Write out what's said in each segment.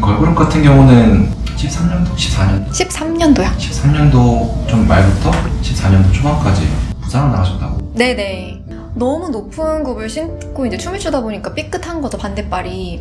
걸그룹 같은 경우는 13년도, 14년도, 13년도야. 13년도 좀 말부터 14년도 초반까지 부산을 나가셨다고. 네네. 너무 높은 굽을 신고 이제 춤을 추다 보니까 삐끗한 거죠, 반대발이.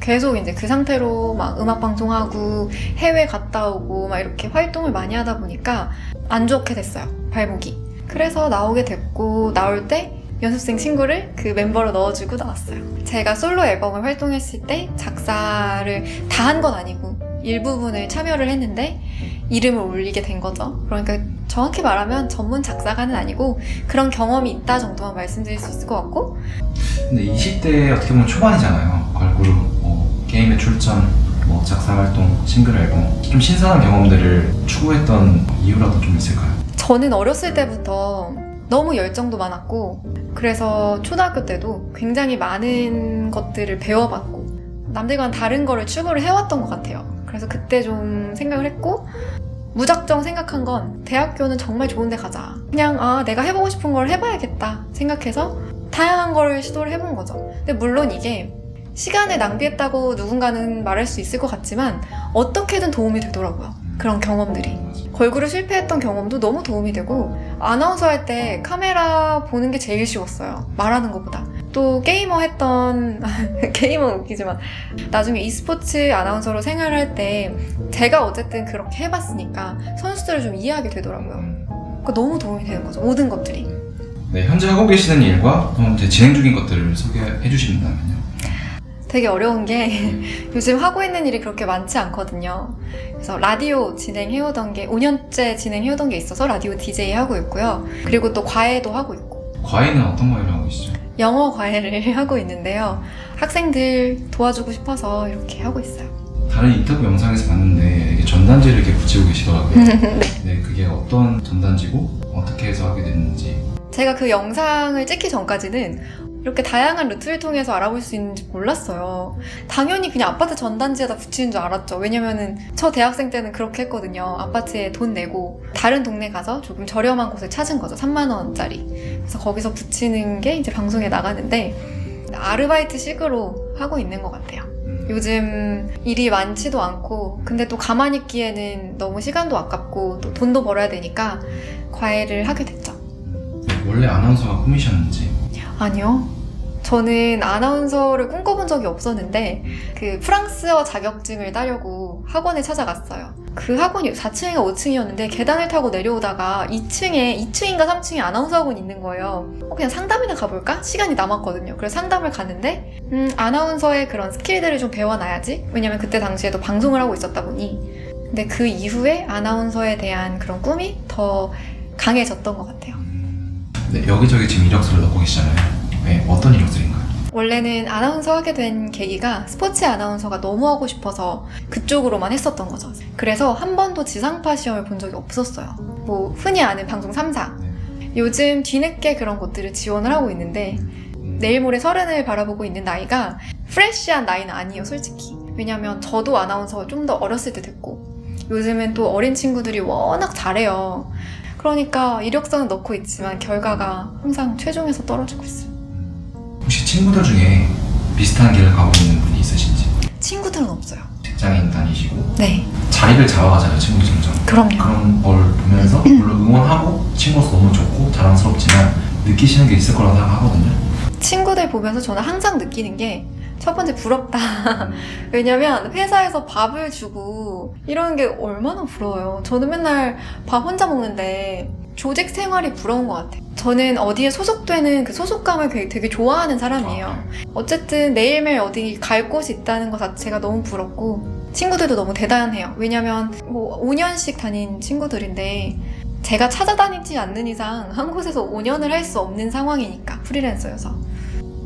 계속 이제 그 상태로 막 음악 방송하고 해외 갔다 오고 막 이렇게 활동을 많이 하다 보니까 안 좋게 됐어요, 발목이. 그래서 나오게 됐고, 나올 때 연습생 친구를 그 멤버로 넣어주고 나왔어요. 제가 솔로 앨범을 활동했을 때 작사를 다 한 건 아니고 일부분을 참여를 했는데 이름을 올리게 된 거죠. 그러니까 정확히 말하면 전문 작사가는 아니고 그런 경험이 있다 정도만 말씀드릴 수 있을 것 같고 근데 20대 어떻게 보면 초반이잖아요. 걸그룹, 뭐, 게임에 출전, 뭐, 작사 활동, 싱글 앨범. 좀 신선한 경험들을 추구했던 이유라도 좀 있을까요? 저는 어렸을 때부터 너무 열정도 많았고 그래서 초등학교 때도 굉장히 많은 것들을 배워봤고 남들과는 다른 거를 추구를 해왔던 것 같아요. 그래서 그때 좀 생각을 했고 무작정 생각한 건 대학교는 정말 좋은 데 가자. 그냥 아 내가 해보고 싶은 걸 해봐야겠다 생각해서 다양한 거를 시도를 해본 거죠. 근데 물론 이게 시간을 낭비했다고 누군가는 말할 수 있을 것 같지만 어떻게든 도움이 되더라고요. 그런 경험들이. 걸그룹 실패했던 경험도 너무 도움이 되고 아나운서 할 때 카메라 보는 게 제일 쉬웠어요. 말하는 것보다. 또 게이머 했던 게이머 웃기지만 나중에 e스포츠 아나운서로 생활할 때 제가 어쨌든 그렇게 해봤으니까 선수들을 좀 이해하게 되더라고요. 음, 그러니까 너무 도움이 되는 거죠. 모든 것들이. 네, 현재 하고 계시는 일과 또 이제 진행 중인 것들을 소개해 주신다면요. 되게 어려운 게 요즘 하고 있는 일이 그렇게 많지 않거든요. 그래서 라디오 진행해오던 게 5년째 진행해오던 게 있어서 라디오 DJ 하고 있고요. 그리고 또 과외도 하고 있고 과외는 어떤 과외를 하고 계시죠? 영어 과외를 하고 있는데요. 학생들 도와주고 싶어서 이렇게 하고 있어요. 다른 인터뷰 영상에서 봤는데 이게 전단지를 이렇게 붙이고 계시더라고요. 네, 그게 어떤 전단지고 어떻게 해서 하게 됐는지. 제가 그 영상을 찍기 전까지는 이렇게 다양한 루트를 통해서 알아볼 수 있는지 몰랐어요. 당연히 그냥 아파트 전단지에다 붙이는 줄 알았죠. 왜냐면은 저 대학생 때는 그렇게 했거든요. 아파트에 돈 내고 다른 동네 가서 조금 저렴한 곳을 찾은 거죠. 3만 원짜리. 그래서 거기서 붙이는 게 이제 방송에 나가는데 아르바이트 식으로 하고 있는 것 같아요. 음, 요즘 일이 많지도 않고 근데 또 가만히 있기에는 너무 시간도 아깝고 또 돈도 벌어야 되니까 과외를 하게 됐죠. 원래 아나운서가 꿈이셨는지. 아니요. 저는 아나운서를 꿈꿔본 적이 없었는데 그 프랑스어 자격증을 따려고 학원에 찾아갔어요. 그 학원이 4층인가 5층이었는데 계단을 타고 내려오다가 2층에 2층인가 3층에 아나운서 학원이 있는 거예요. 어, 그냥 상담이나 가볼까? 시간이 남았거든요. 그래서 상담을 갔는데 음, 아나운서의 그런 스킬들을 좀 배워놔야지. 왜냐면 그때 당시에도 방송을 하고 있었다 보니. 근데 그 이후에 아나운서에 대한 그런 꿈이 더 강해졌던 것 같아요. 음, 네, 여기저기 지금 이력서를 넣고 계시잖아요. 네, 어떤 이력서인가요? 원래는 아나운서 하게 된 계기가 스포츠 아나운서가 너무 하고 싶어서 그쪽으로만 했었던 거죠. 그래서 한 번도 지상파 시험을 본 적이 없었어요. 뭐 흔히 아는 방송 3사. 요즘 뒤늦게 그런 곳들을 지원을 하고 있는데 음, 내일 모레 서른을 바라보고 있는 나이가 프레쉬한 나이는 아니에요, 솔직히. 왜냐면 저도 아나운서 좀 더 어렸을 때 됐고 요즘은 또 어린 친구들이 워낙 잘해요. 그러니까 이력서는 넣고 있지만 결과가 항상 최종에서 떨어지고 있어요. 혹시 친구들 중에 비슷한 길을 가고 있는 분이 있으신지? 친구들은 없어요. 직장인 다니시고 네, 자리를 잡아가잖아요, 친구 점점. 그럼요. 그런 걸 보면서 물론 응원하고 친구로서 너무 좋고 자랑스럽지만 느끼시는 게 있을 거라고 생각하거든요. 친구들 보면서 저는 항상 느끼는 게 첫 번째 부럽다. 왜냐면 회사에서 밥을 주고 이러는 게 얼마나 부러워요. 저는 맨날 밥 혼자 먹는데 조직 생활이 부러운 것 같아요. 저는 어디에 소속되는 그 소속감을 되게, 되게 좋아하는 사람이에요. 어쨌든 매일매일 어디 갈 곳이 있다는 것 자체가 너무 부럽고 친구들도 너무 대단해요. 왜냐면 뭐 5년씩 다닌 친구들인데 제가 찾아다니지 않는 이상 한 곳에서 5년을 할 수 없는 상황이니까 프리랜서여서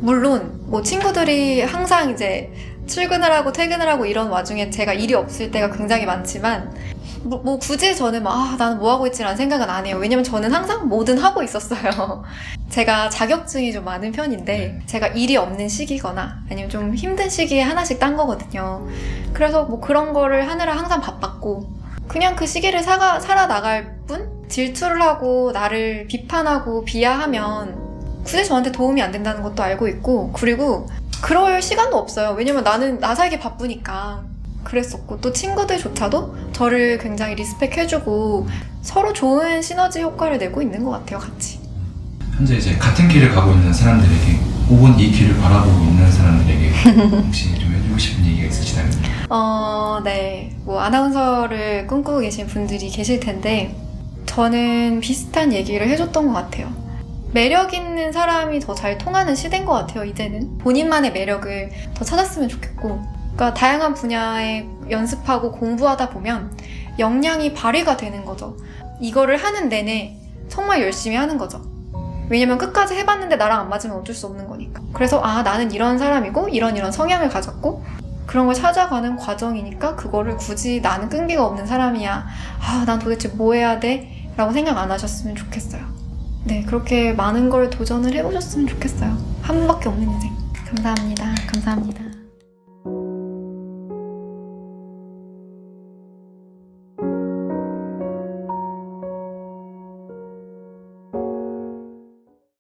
물론 뭐 친구들이 항상 이제 출근을 하고 퇴근을 하고 이런 와중에 제가 일이 없을 때가 굉장히 많지만 뭐, 뭐 굳이 저는 막 아, 나는 뭐 하고 있지라는 생각은 안 해요. 왜냐면 저는 항상 뭐든 하고 있었어요. 제가 자격증이 좀 많은 편인데 제가 일이 없는 시기거나 아니면 좀 힘든 시기에 하나씩 딴 거거든요. 그래서 뭐 그런 거를 하느라 항상 바빴고 그냥 그 시기를 사가, 살아나갈 뿐 질투를 하고 나를 비판하고 비하하면 굳이 저한테 도움이 안 된다는 것도 알고 있고 그리고 그럴 시간도 없어요. 왜냐면 나는 나 살기 바쁘니까 그랬었고 또 친구들조차도 저를 굉장히 리스펙해주고 서로 좋은 시너지 효과를 내고 있는 것 같아요, 같이. 현재 이제 같은 길을 가고 있는 사람들에게 혹은 이 길을 바라보고 있는 사람들에게 혹시 좀 해주고 싶은 얘기가 있으시다면 어, 네. 뭐, 아나운서를 꿈꾸고 계신 분들이 계실 텐데, 저는 비슷한 얘기를 해줬던 것 같아요. 매력 있는 사람이 더 잘 통하는 시대인 것 같아요, 이제는. 본인만의 매력을 더 찾았으면 좋겠고. 그러니까 다양한 분야에 연습하고 공부하다 보면 역량이 발휘가 되는 거죠. 이거를 하는 내내 정말 열심히 하는 거죠. 왜냐면 끝까지 해봤는데 나랑 안 맞으면 어쩔 수 없는 거니까. 그래서 아, 나는 이런 사람이고, 이런 이런 성향을 가졌고, 그런 걸 찾아가는 과정이니까 그거를 굳이 나는 끈기가 없는 사람이야. 아, 난 도대체 뭐 해야 돼? 라고 생각 안 하셨으면 좋겠어요. 네, 그렇게 많은 걸 도전을 해보셨으면 좋겠어요. 한 번밖에 없는 인생. 감사합니다. 감사합니다.